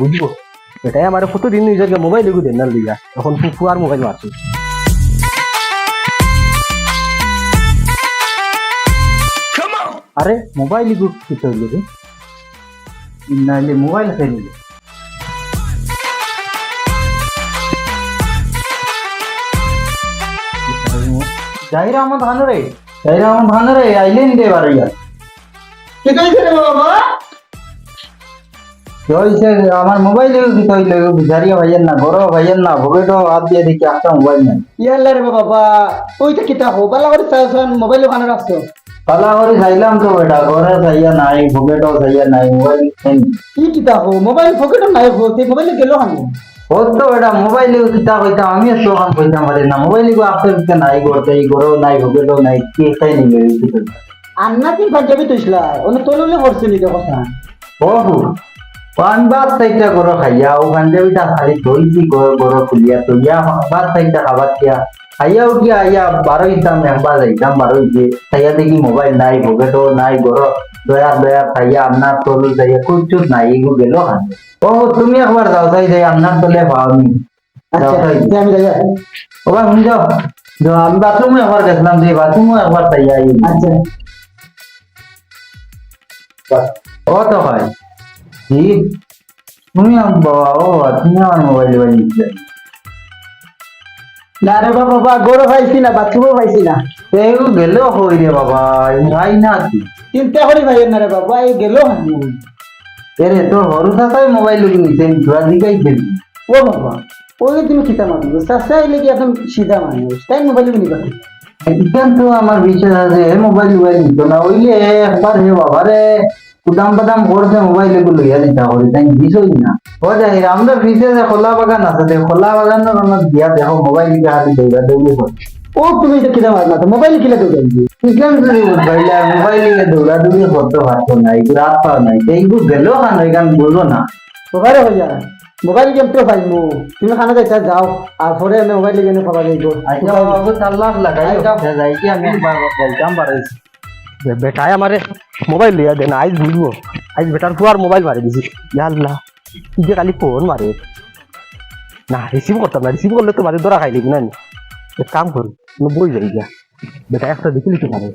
বুঝব? এটাই আমার কতদিন নিজেকে মোবাইল দেন না লিগা এখন ফুয়ার মোবাইল মারছি। আরে মোবাইল এগু কি তৈরি রে। নাইলে মোবাইল আছে নিলে যাইরা আমার ধান রে। যাইরা আমার ধান রে আইলেন দে বাড়িয়া কে কইছে রে বাবা। আমার মোবাইল কি ভিখারিয়া ভাইয়ের না বড় ভাইয়ের না ভবেটো হাত দিয়ে দেখি একটা মোবাইল নাই। ইয়াল্লা রে বাবা ওইটা কিতা হো বালা করে সান মোবাইল ওখানে রাখছো? পালা করে যাইলাম তো বেটা ঘরে যাইয়া নাই ভবেটো যাইয়া নাই মোবাইল কি কিতা হো মোবাইল পকেটে নাই হো তে মোবাইল গেল হানো হোক তো বেটা মোবাইল কিতা কইতাম আমি তো কাম কইতাম পারি না। মোবাইল গো আপনি কিতা নাই করতে এই গরো নাই ভবেটো নাই কি খাই নিলে আন্না তিন পাঞ্জাবি তুইছলা ওনে তোললে করছিস নি কথা। ওহু পান বাদ সাইডটা গরো খাইয়া ও পাঞ্জাবিটা খালি ধইছি গরো গরো খুলিয়া তো ইয়া বাদ সাইডটা খাবার দিয়া খাইয়া উঠিয়া আইয়া বারো ইতাম একবার যাইতাম বারো ইতে খাইয়া দেখি মোবাইল নাই ভোগেটো নাই গরো দয়া দয়া খাইয়া আপনার তলু যাইয়া কুচুত নাই এগু গেল হান ও তুমি একবার যাও চাই যাই আপনার তলে পাওনি যাও আচ্ছা চাই তে আমি যাই ও ভাই শুন যাও যাও, আমি বাথরুমে একবার গেছিলাম যে বাথরুমে একবার চাইয়া আই আচ্ছা ও তো ভাই জি তুমি বাবা ও তুমি আমার মোবাইল বানিয়েছিলে না রে বাবা গরো পাইছি না বাথরুমও পাইছি না। এগু গেল হই রে বাবা? ভাই না কি? চিন্তা করি ভাই না রে বাবা এই গেল এরে তোর হরু থাকাই মোবাইল লুকি নিছে ঘোরা দিকাই খেলি ও বাবা ওই তুমি কিতা মারবো চাষা এলে কি এখন সিধা মানুষ? তাই মোবাইল নিবা। এখান তো আমার বিশ্বাস আছে মোবাইল মোবাইল নিত না ওইলে একবার হে বাবা রে। কুদাম বাদাম করছে মোবাইল এগুলো লইয়া দিতা করি তাই দিছই না। ও যাই আমরা ফিসে যে খোলা বাগান আছে খোলা আমার দিয়া দেখো মোবাইল লিখে হাতে দৌড়া দৌড়ি ও তুমি এটা কিতা মারনা তো মোবাইল কিলা তো যাইবি চিকেন চুরি উঠাইলে মোবাইল লিখে দৌড়া দৌড়ি করতে পারতো না এগুলো রাত পাও নাই এইগুলো গেল খান এখান বলল না। ওখানে হয়ে যায় মোবাইল গেম তো পাইমু তুমি খানা যাইতা যাও আর পরে আমি মোবাইল গেমে পাবা যাইব আচ্ছা বাবু চাল্লাক লাগাই যাই কি আমি বলতাম পারাইছি বেটায় আমারে মোবাইল লিয়া দেন আইজ বুঝব আইজ বেটার ফুয়ার মোবাইল মারি দিছি। আল্লাহ কি যে খালি ফোন মারে। না রিসিভ করতাম না। রিসিভ করলে তো মাঝে ধরা খাইলি না এক কাম করি বই যাই গা বেটা একটা দেখি লিখে পারে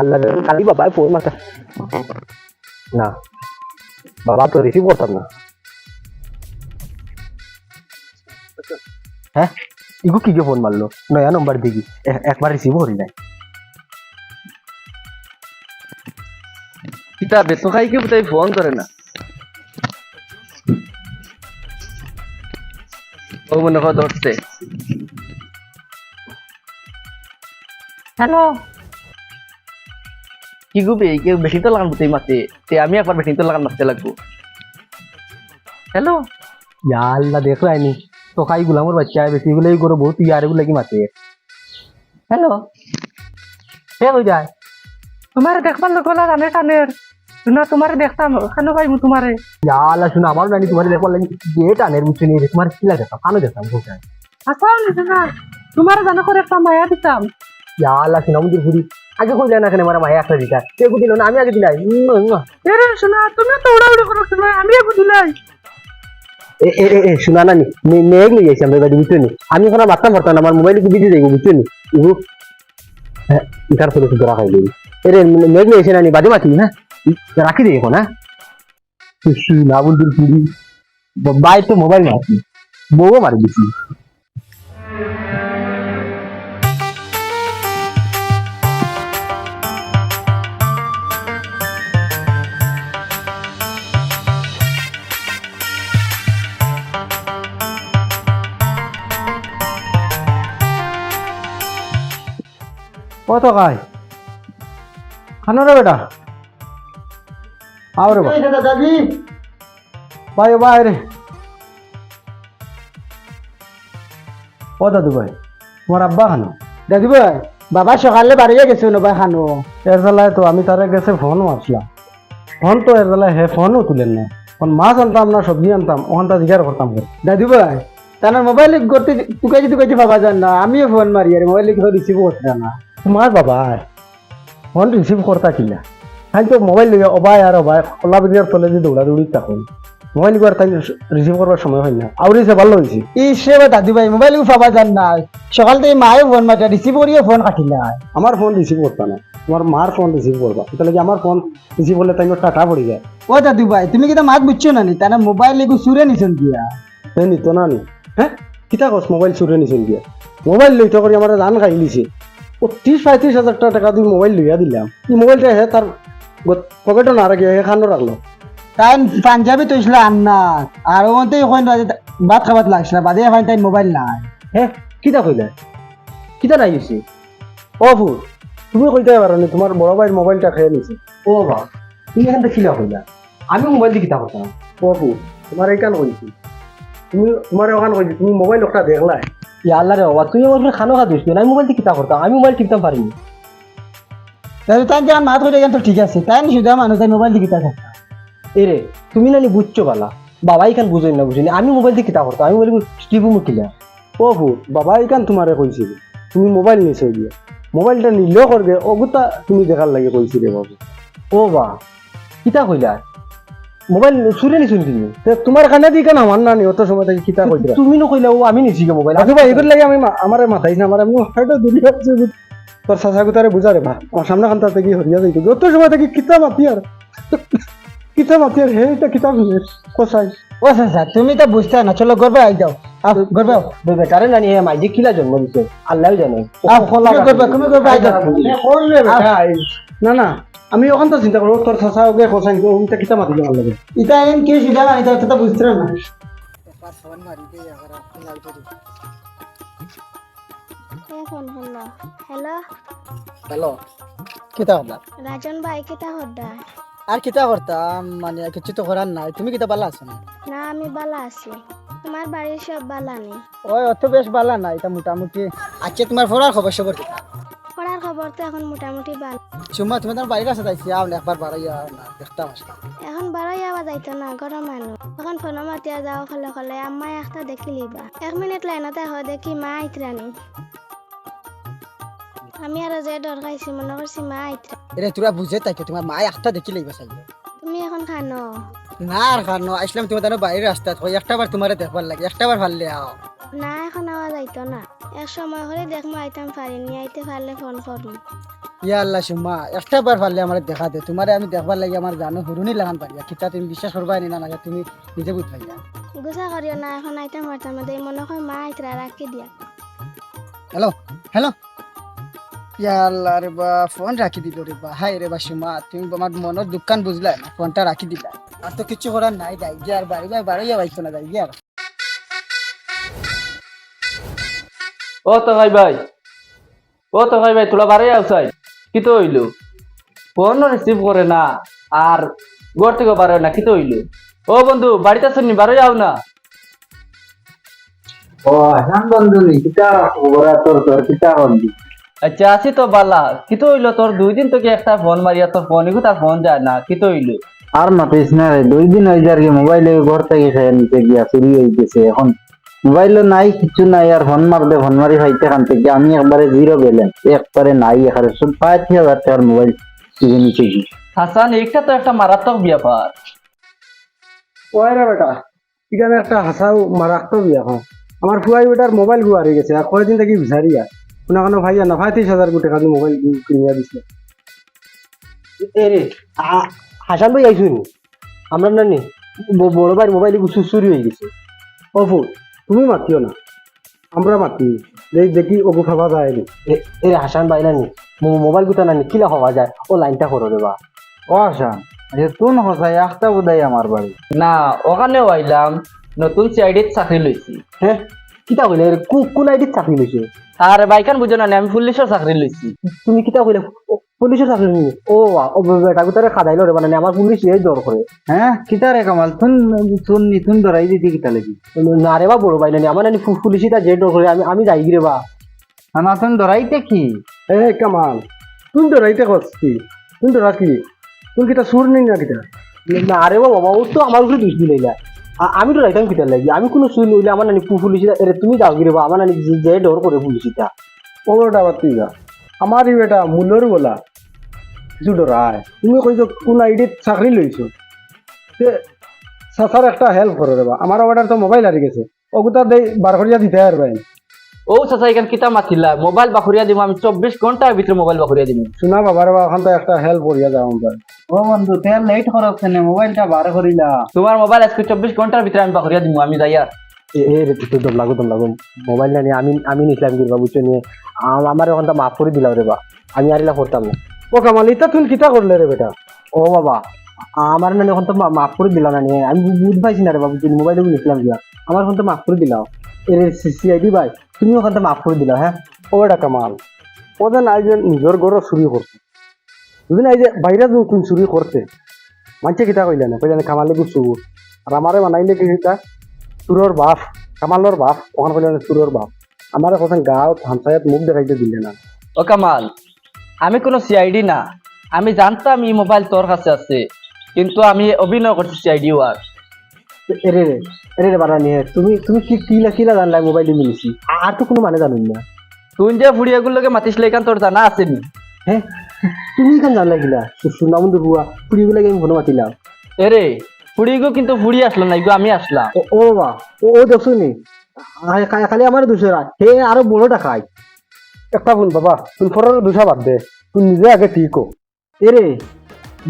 আল্লাহ কালি বাবা ফোন মারতা। না, বাবা তো রিসিভ করতাম না। হ্যাঁ? ইগু কি ফোন মারলো? নয়া নম্বর দেখি। একবার রিসিভ করি নাই। কিতা বেতো খাইকে তাই ফোন করে না। ও মনে হয় ধরছে। হ্যালো? কি গুবে কেউ বেশি তো লাগান বুঝতে মাতে তে আমি একবার বেশি তো লাগান মারতে লাগবো। হ্যালো? ইয়া আল্লাহ দেখ রাইনি তো খাই গুলামর বাচ্চা বেশি গুলাই করে বহুত ইয়ারে গুলা কি মাতে হ্যালো? হে হয়ে যায় তোমারে দেখবার লোক গলা টানের শুনা তোমারে দেখতাম খানো ভাই তোমারে? আল্লাহ শুনে আমার নানি তোমার দেখবার লাগি যে টানের বুঝছে নিয়ে তোমার কি লাগে কানো দেখতাম কোথায় আসাও না তোমারে জানা করে একটা মায়া দিতাম। আল্লাহ শুনে আমাদের ঘুরি আগে কইলে না কেন মারা মায়া একটা দিতা সে না আমি আগে দিলাই। এরে শোনা তুমি তো উড়াউড়ি করো শোনা আমি এখন দিলাই। এ এ এ, শোনা নানি মেঘ নিয়ে যাইছি আমরা বুঝছ নি? আমি এখন আর মারতাম না আমার মোবাইলে কি বিজি যাইব বুঝছ নি? ইগু হ্যাঁ ফলে শুধু রাখাই দিই এরে মেঘ নানি বাজে হ্যাঁ ই- রাখি দিই এখন হ্যাঁ? না বন্ধুর চুরি বাই তো মোবাইল মারছি বউও মারি দিছি কত খাই খানো রে বেটা। আও রে বা দাদি ভাই ভাই রে ও দাদু ভাই তোমার আব্বা খানো? দাদি ভাই বাবা সকালে বাড়িয়ে গেছে ভাই খানো। এর জ্বালায় তো আমি তারে গেছে ফোন মারছিলাম। ফোন তো এর জ্বালায় হে ফোনও তুলেন না কোন মাছ আনতাম না সবজি আনতাম ওখানটা জিজ্ঞাসা করতাম করে। দাদি ভাই তার মোবাইল করতে টুকাইছি টুকাইছি বাবা জান না আমিও ফোন মারি আর মোবাইল রিসিভ করতে না তোমার বাবা ফোন রিসিভ করতা কিলা? তাই তো মোবাইল লিয়ে অবাই আর অবাই কলা বিরিয়ার তলে যে দৌড়া দৌড়ি থাকুন মোবাইল লিবার তাই রিসিভ করবার সময় হয় না আউরিছে ভালো হয়েছে ই সে বা দাদু ভাই মোবাইল পাবা যান না সকাল থেকে মায়ে ফোন মাটা রিসিভ করিয়ে ফোন কাটিলা আমার ফোন রিসিভ করতা না তোমার মার ফোন রিসিভ করবা তাহলে কি আমার ফোন রিসিভ করলে তাই টাকা পড়ে যায়। ও দাদু ভাই তুমি কিতা মাত বুঝছ না নি তারা মোবাইল এগু সুরে নিছেন দিয়া। হ্যাঁ নিত না নি। হ্যাঁ কিতা কস মোবাইল চুরে নিছিল দিয়া? মোবাইল লইতে করে আমার জান খাই লিছে ও ত্রিশ পঁয়ত্রিশ হাজার টাকা দিয়ে মোবাইল লইয়া দিলাম। এই মোবাইলটা হে তার পকেটও না রাখি হে খানো রাখল তাই পাঞ্জাবি তৈছিল আন্না আর ওতে ওখানে ভাত খাবার লাগছিল বাদে এখন তাই মোবাইল নাই। হ্যাঁ কিতা কইলে? কিতা নাই গেছি ও ফুল তুমি কইতে পারো নি তোমার বড় ভাইয়ের মোবাইলটা খেয়ে নিছে ও বা তুমি এখান থেকে খিলা কইলা? আমি মোবাইল দিয়ে কিতা করতাম ও ফুল তোমার এইখান কইছি। তুমি তোমার ওখান কইছি তুমি মোবাইল একটা দেখলাই। ইয়া আল্লাহ রে বাবা তুই আমার খানো খা দিস আমি মোবাইল কিতা করতাম আমি মোবাইল টিপতাম পারিনি তাই তাই যখন মাত করে তো ঠিক আছে তাই শুধু মানুষ তাই মোবাইল দিকে থাকে এ রে তুমি না বুঝছ বালা বাবা এখান বুঝই না বুঝিনি আমি মোবাইল দিয়ে কিতা করতাম আমি মোবাইল টিপু মুখিলা ও ফুল বাবা এইখান তোমারে কইছিল তুমি মোবাইল নিছে দিয়ে মোবাইলটা নিলেও করবে অগুতা তুমি দেখার লাগে কইছিলে বাবু। ও বা কিতা কইলা? মোবাইল চুরে নিছো নি তুমি? তে তোমার কানে দি কেন আমার না নি অত সময় থেকে কিতা কইছিলা তুমি নকইলা ও আমি নিছি গে মোবাইল আজু ভাই এগুলো লাগে আমি আমারে মাথাইছ না আমার আমি হয়তো দুনিয়া তোর সাসা গুতারে বুঝা রে ভা আমার সামনে খান থেকে হরিয়া যাইতো। যত সময় থেকে কিতা মাতি আর কিতা মাতি আর হে এটা কিতা কোসাই ও স্যার তুমি তো বুঝতে না? চলো গর্বে আই যাও। আও গর্বে আও বেটারে নানি হে মাইজে কিলা জন্ম দিছে? আল্লাহ জানে। আও তুমি গর্বে তুমি গর্বে আই যাও। না না আমি ওখান তো চিন্তা করব তোর সাসা ওকে কোসাই ওটা কিতা মাতি আমার লাগে ইতা এন কি সুবিধা না ইতা তো বুঝতে না? ফোন হলো হ্যালো? হ্যালো। কিতা রাজন ভাই কেটা হদ্দা আর কিতা করতাম মানে কিছু তো করার নাই। তুমি কিতা বালা আছো? না না আমি বালা আছি। তোমার বাড়ির সব বালা নেই? ওই অত বেশ বালা না এটা মোটামুটি আচ্ছা তোমার ফোরার খবর সবর কিতা? পড়ার খবর তো এখন মোটামুটি ভালো চুম্মা তুমি তোমার বাড়ির কাছে যাইছি। আও না একবার বাড়াই আও না দেখতাম আসলাম এখন বারোই যাওয়া যাইতো না গরম মানুষ তখন ফোন মাতিয়া যাও খলে খলে আম্মাই একটা দেখি লিবা। এক মিনিট লাইনতে হয় দেখি মা আইতরানি আমি আর যে ডর খাইছি মনে করছি মা আইতরা এরে তোরা বুঝে তাকে তোমার মায় একটা দেখি লইবা চাইবে তুমি এখন খানো। না আর খানো আসলাম তুমি তার বাইরে রাস্তাত হয় একটা বার তোমারে দেখবার লাগে একটা বার ভাললে আও। না এখন আওয়া যাইতো না। এক সময় হলে দেখমো আইতাম পারিনি আইতে পারলে ফোন করুন ইয়া আল্লাহ সুম্মা একটা বার ভাললে আমার দেখা দে তোমারে আমি দেখবার লাগে আমার জানো হুরুনি লাগান পারিয়া কিতা তুমি বিশ্বাস করবা নি না না তুমি নিজে বুঝ পাইয়া গুছা করিও না এখন আইতাম পারতাম মনে হয় মা আইতরা রাখি দিয়া। হ্যালো হ্যালো আল্লাহ রে বা ফোন রাখি দিল রে বা। হাই রে বা সুমা তুমি আমার মনের দোকান বুঝলা না ফোনটা রাখি দিলা। আর তো কিছু করার নাই যাই গিয়ে আর বাড়ি বাড়ি বাড়ি না যাই গিয়ে আর। ও তো ভাই ভাই ও তো ভাই ভাই বারে আউসাই কি তো হইল? ফোন রিসিভ করে না আর ঘর থেকে বারে না কি তো হইল? ও বন্ধু বাড়িতে আসেন নি বারে যাও না। ও হ্যাঁ বন্ধু নি কিতা তোর তোর কিতা করবি আচ্ছা আছি তো বালা। কি তো হইল তোর? দুই দিন তোকে একটা ফোন মারিয়া তোর ফোন তার ফোন যায় না। কি তো হইল আর মাতিস না রে দুই দিন হয়ে যার কি মোবাইলে ঘর থেকে খেয়ে নিতে গিয়া চুরি হয়ে গেছে এখন। মোবাইলও নাই কিছু নাই আর ফোন মারবে ফোন মারি খাইতে খান থেকে আমি একবারে জিরো ব্যালেন্স একবারে নাই এখানে শুধু পাঁচ হাজার টাকার মোবাইল কিনে নিতে গিয়ে। হাসান এইটা তো একটা মারাত্মক ব্যাপার। ওই রে বেটা? এখানে একটা হাসাও মারাত্মক বিয়া হ্যাঁ আমার ফুয়াই বেটার মোবাইল গুয়া হারিয়ে গেছে আর কয়েকদিন থেকে বিচারিয়া। কোনো কোনো ভাইয়া না পঁয়ত্রিশ হাজার কোটি টাকা দিয়ে মোবাইল কিনিয়া দিছে। এ রে হাসান ভাই আইসুনি আমরা নানি ব- বড় ভাই মোবাইল চুরি হয়ে গেছে। ও ফুল তুমি মাতিও না। আমরা মাতি। দেখ দেখি ওগু খাওয়া যায় নি। এ- এ হাসান ভাই নানি মো- মোবাইল গুতা নানি কিলা হওয়া যায়? ও লাইনটা করো রে বা ও আসান যে তুন হসাই একটা বোধহয় আমার বাড়ি। না ওখানেও আইলাম নতুন সিআইডিত চাকরি লইছি। হ্যাঁ কিতা কইলে কোন আইডিত চাকরি লইছে আর বাইকান বুঝো না আমি পুলিশের চাকরি লইছি তুমি কিতা কইলে পুলিশের চাকরি নিয়ে ও ও বেটা গুতারে খাদাইলো রে মানে আমার পুলিশ এই দর করে। হ্যাঁ? কিতা রে কামাল তুন তুন নিতুন ধরাই দিতি কিতা লাগি না রে বা বড় ভাই নানি আমার পুলিশই তা যে দর করে আমি আমি যাই রে বা। না তুন ধরাইতে কি? এ কামাল তুমি তো রাইতে করছি তুমি তো রাখি তুমি কিটা সুর নেই না কিটা না রে বা বাবা ও তো আমার উপরে দোষ দিলে না। আমি তো রাইতাম কিতা লাগি। আমি কোনো সুই নইলে আমার নানি পু- পুলিশ এরে তুমি যাও গিরে বা আমার নানি যে- যে ডর করে পুলিশিটা ওটা আবার তুই যা আমার বেটা মূল্যর বলা কিছু ডরায় তুমি কইছো কোন আইডিত চাকরি লইছো? তে সাসার একটা হেল্প করো রে বা আমার অর্ডার তো মোবাইল হারিয়ে গেছে। ওগুতা দেই বার করিয়া দিতে আর ভাই। ও চাচা এখান কিতা মাতিলা? মোবাইল বাখরিয়া দিব আমি চব্বিশ ঘণ্টার ভিতরে মোবাইল বাখরিয়া দিব শোনা বাবার বা এখন তো একটা হেল্প করিয়া যাও ভাই ও বন্ধু তে লেট করছ না মোবাইলটা বার করিলা। তোমার মোবাইল আজকে চব্বিশ ঘণ্টার ভিতরে আমি বাখরিয়া দিব আমি যাইয়া। এ এ রে তুই দম লাগো দম লাগো। মোবাইল না নিয়ে আমি আমি নিছিলাম কি বুঝছ নিয়ে আম- আমার ওখানটা মাফ করে দিলাম রে বা আমি আর এলা করতাম না। ও কামাল ইতা তুই কিতা করলে রে বেটা? ও বাবা আমার না ওখান তো মাফ করে দিলাম না নিয়ে আমি বুঝ পাইছি না রে বাবু তুমি মোবাইল নিছিলাম গিয়া। আমার ওখান তো মাফ করে দিলাম এর সিআইডি ভাই তুমি ওখান তো মাফ করে দিলাম হ্যাঁ? ও বেটা কামাল ও যেন আই যে নিজের ঘর চুরি করছে। বুঝলি আই যে বাইরে তুমি চুরি করছে মানছে কিতা কইলে না? কইলে না কামালে গু চুর আর আমারে বানাইলে কি কিতা চুরর বাপ কামালর বাপ ওখানে কইলে না চুরর বাপ। আমার কথা গাঁও হামসায়াত মুখ দেখাইতে দিলে না। ও কামাল আমি কোনো সিআইডি না। আমি জানতাম এই মোবাইল তোর কাছে আছে কিন্তু আমি অভিনয় করছি সিআইডি ওয়ার এরে রে এরে রে বাড়া নিয়ে তুমি তুমি কি কি কিলা কিলা জানলা মোবাইল মিলিছি আর তো কোনো মানে জানুন না। তুই যে ফুড়িয়াগুলোকে মাতিছিলে এখান তোর জানা আছে নি? হ্যাঁ তুমি কেন জানলা কিলা সুনামন্দ বুয়া পুড়িগুলাকে আমি ফোন মাতিলাম এরে ফুড়িগো কিন্তু ফুড়ি আসলো না আমি আসলাম ও বাবা ও ও দেখছ নি। খালি আমার দুসরা হে আরও বড়টা খাই। একটা শুন বাবা তুই ফরের দুসা বাদ দে। তুই নিজে আগে ঠিক এরে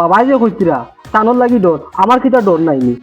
বাবা যে কইতিরা টানোর লাগি ডর আমার কিটা ডর নাই নি।